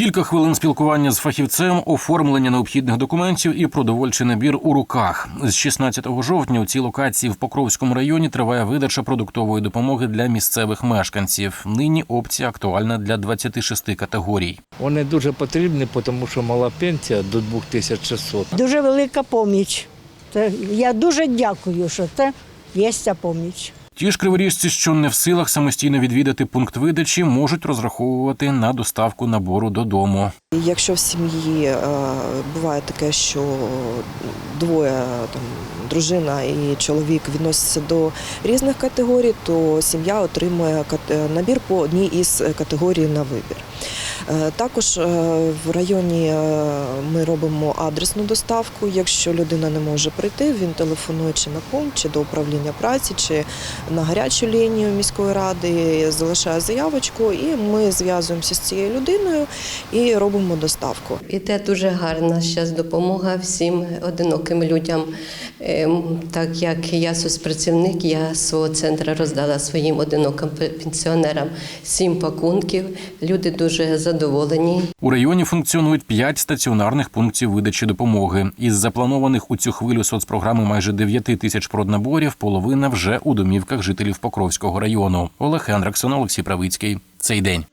Кілька хвилин спілкування з фахівцем, оформлення необхідних документів і продовольчий набір у руках. З 16 жовтня у цій локації в Покровському районі триває видача продуктової допомоги для місцевих мешканців. Нині опція актуальна для 26 категорій. Вони дуже потрібні, тому що мала пенсія до 2600. Дуже велика поміч. Я дуже дякую, що це є ця поміч. Ті ж криворіжці, що не в силах самостійно відвідати пункт видачі, можуть розраховувати на доставку набору додому. Якщо в сім'ї е, буває таке, що двоє там дружина і чоловік відносяться до різних категорій, то сім'я отримує кат- набір по одній із категорій на вибір. Е, Також е, в районі е, ми робимо адресну доставку. Якщо людина не може прийти, він телефонує чи на пункт, чи до управління праці, чи на гарячу лінію міської ради, залишає заявочку, і ми зв'язуємося з цією людиною і робимо доставку. Іде дуже гарна зараз допомога всім одиноким людям. Ем, Так як я соцпрацівник, я з свого центру роздала своїм одиноким пенсіонерам сім пакунків. Люди дуже задоволені. У районі функціонують п'ять стаціонарних пунктів видачі допомоги. Із запланованих у цю хвилю соцпрограми майже 9 тисяч проднаборів. Половина вже у домівках жителів Покровського району. Олег Хендриксон, Олексій Правицький. Цей день.